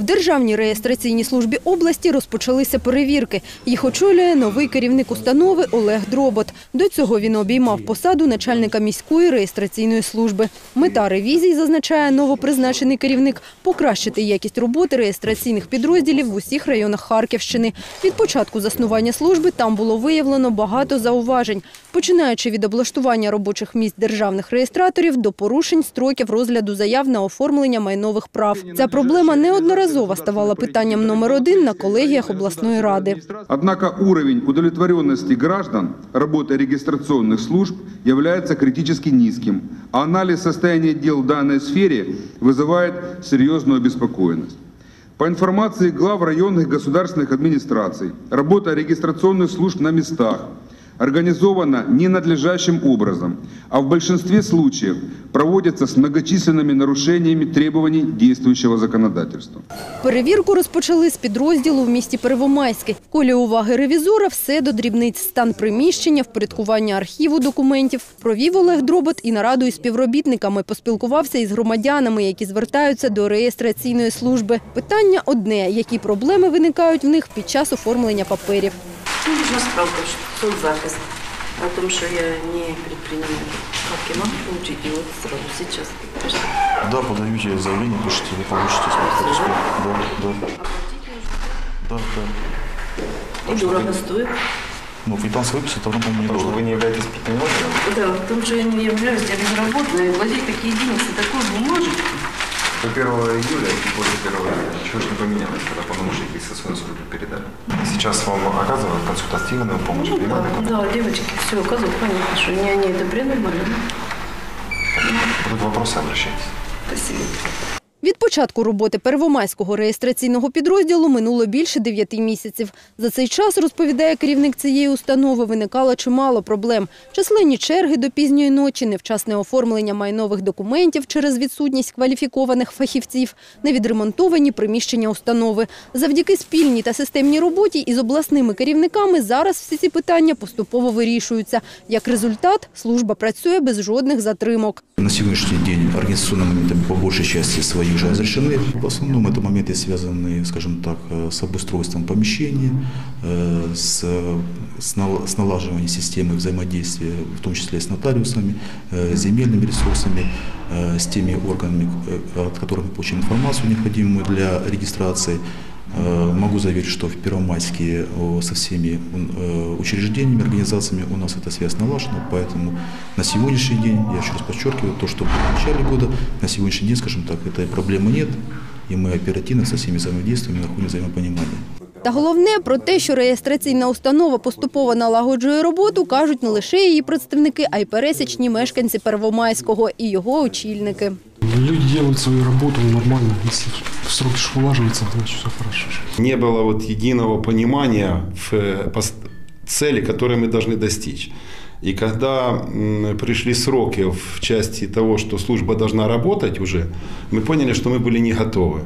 В Державній реєстраційній службі області розпочалися перевірки. Їх очолює новий керівник установи Олег Дробот. До цього він обіймав посаду начальника міської реєстраційної служби. Мета ревізій, зазначає новопризначений керівник, покращити якість роботи реєстраційних підрозділів в усіх районах Харківщини. Від початку заснування служби там було виявлено багато зауважень, починаючи від облаштування робочих місць державних реєстраторів до порушень строків розгляду заяв на оформлення майнових прав. Ця проблема неодноразово ставала питанням номер один на колегіях обласної ради. Однако уровень удовлетворенности граждан работой регистрационных служб является критически низким, а анализ состояния дел в данной сфере вызывает серьезную обеспокоенность. По информации глав районных государственных администраций, работа регистрационных служб на местах организована ненадлежащим образом, а в большинстве случаев проводится с многочисленными нарушениями требований действующего законодательства. Перевірку розпочали з підрозділу в місті Первомайське. В колі уваги ревізора все до дрібниць. Стан приміщення, впорядкування архіву документів. Провів Олег Дробот і нараду із співробітниками. Поспілкувався із громадянами, які звертаються до реєстраційної служби. Питання одне – які проблеми виникають в них під час оформлення паперів. Мне нужна справка, что соцзапись о том, что я не предприниматель. Как я могу получить ее вот сразу сейчас? Да, подаете заявление, пишите, вы получите паспорт. Да, да. Да, да. И дорого стоит. Ну, квитанция выписать, тогда, по-моему, Потому что вы не являетесь предпринимателем? Да, потому что я не являюсь, я безработная, и владеть такие деньги, такой бумажечки. До 1 июля и после 1 июля ничего не поменялось, когда полномочия регистрационной службы передали. Сейчас вам оказывают консультативную помощь, Ну да, да, девочки, все, оказывается, понятно, что не они это придумали. Будут вопросы, обращайтесь. Спасибо. Від початку роботи Первомайського реєстраційного підрозділу минуло більше дев'яти місяців. За цей час, розповідає керівник цієї установи, виникало чимало проблем. Численні черги до пізньої ночі, невчасне оформлення майнових документів через відсутність кваліфікованих фахівців, невідремонтовані приміщення установи. Завдяки спільній та системній роботі із обласними керівниками зараз всі ці питання поступово вирішуються. Як результат, служба працює без жодних затримок. На сегодняшний день организационные моменты по большей части своих же разрешены. В основном это моменты, связанные, скажем так, э, с обустройством помещения, э, с, нал- с налаживанием системы взаимодействия, в том числе с нотариусами, э, земельными ресурсами, э, с теми органами, э, от которых мы получаем информацию, необходимую для регистрации. Э, Могу заверить, что в Первомайске о, со всеми э, учреждениями, организациями у нас эта связь налажена, поэтому на сегодняшний день, я еще раз подчеркиваю, то, что было в начале года, на сегодняшний день, скажем так, этой проблемы нет, и мы оперативно со всеми взаимодействуем и находим взаимопонимание. Та головне про те, що реєстраційна установа поступово налагоджує роботу, кажуть не лише її представники, а й пересічні мешканці Первомайського і його очільники. Люди делают свою работу нормально. Если в сроки ж улаживаются, значит все хорошо. не было вот единого понимания в э, цели, которой мы должны достичь. И когда пришли сроки в части того, что служба должна работать уже, мы поняли, что мы были не готовы.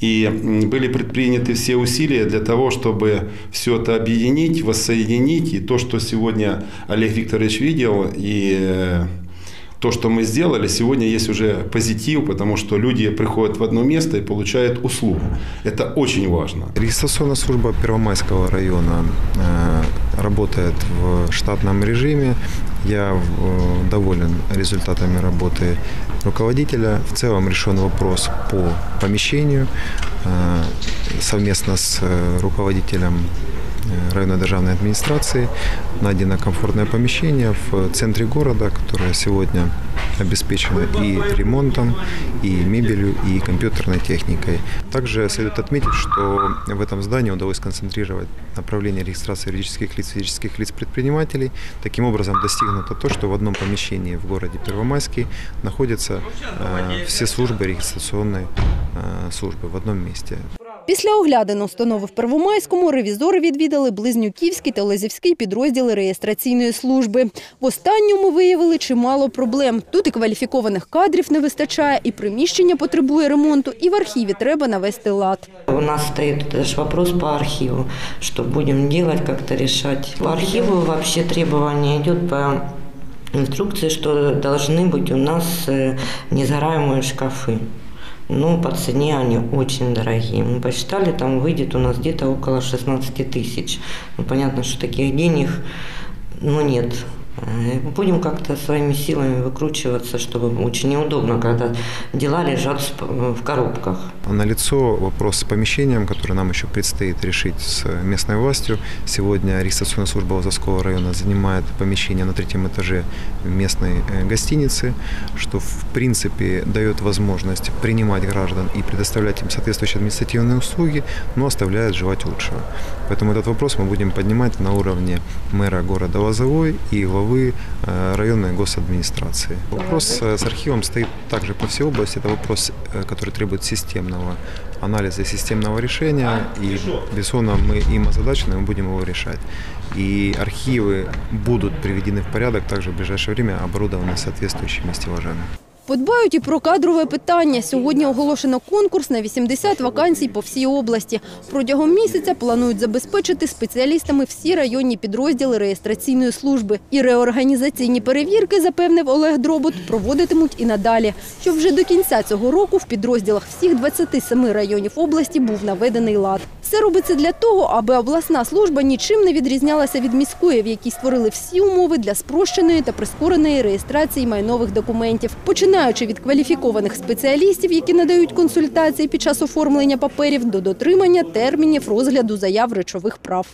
И были предприняты все усилия для того, чтобы все это объединить, воссоединить. И то, что сегодня Олег Викторович видел, и э, то, что мы сделали, сегодня есть уже позитив, потому что люди приходят в одно место и получают услугу. Это очень важно. Регистрационная служба Первомайского района э, работает в штатном режиме. Я э, доволен результатами работы руководителя. В целом решен вопрос по помещению. Э, совместно с руководителем районной державной администрации найдено комфортное помещение в центре города, которое сегодня обеспечено и ремонтом, и мебелью, и компьютерной техникой. Также следует отметить, что в этом здании удалось концентрировать направление регистрации юридических лиц, физических лиц предпринимателей. Таким образом достигнуто то, что в одном помещении в городе Первомайский находятся э, все службы регистрационной э, службы в одном месте. Після оглядин установи в Первомайському ревізори відвідали Близнюківський та Лозівський підрозділи реєстраційної служби. В останньому виявили чимало проблем. Тут і кваліфікованих кадрів не вистачає, і приміщення потребує ремонту, і в архіві треба навести лад. У нас стоит даже вопрос по архиву, что будем делать, как-то решать. По архиву вообще требование идет по инструкции, что должны быть у нас э, несгораемые шкафы. но по цене они очень дорогие. Мы посчитали, там выйдет у нас где-то около 16 тысяч. Ну, понятно, что таких денег ну, нет. Э, Будем как-то своими силами выкручиваться, чтобы очень неудобно, когда дела лежат в п- в коробках. Налицо вопрос с помещением, который нам еще предстоит решить с местной властью. Сегодня регистрационная служба Лозовского района занимает помещение на третьем этаже местной э, гостиницы, что в принципе дает возможность принимать граждан и предоставлять им соответствующие административные услуги, но оставляет желать лучшего. Поэтому этот вопрос мы будем поднимать на уровне мэра города Лозовой и главы э, районной госадминистрации. Вопрос э, с архивом стоит также по всей области. Это вопрос, э, который требует системного анализа системного решения. И, безусловно, мы им озадачены, мы будем его решать. И архивы будут приведены в порядок также в ближайшее время, оборудованы соответствующими стеллажами. Подбають і про кадрове питання. Сьогодні оголошено конкурс на 80 вакансій по всій області. Протягом місяця планують забезпечити спеціалістами всі районні підрозділи реєстраційної служби. І реорганізаційні перевірки, запевнив Олег Дробот, проводитимуть і надалі. Щоб вже до кінця цього року в підрозділах всіх 27 районів області був наведений лад. Все робиться для того, аби обласна служба нічим не відрізнялася від міської, в якій створили всі умови для спрощеної та прискореної реєстрації майнових документів, починаючи від кваліфікованих спеціалістів, які надають консультації під час оформлення паперів, до дотримання термінів розгляду заяв речових прав.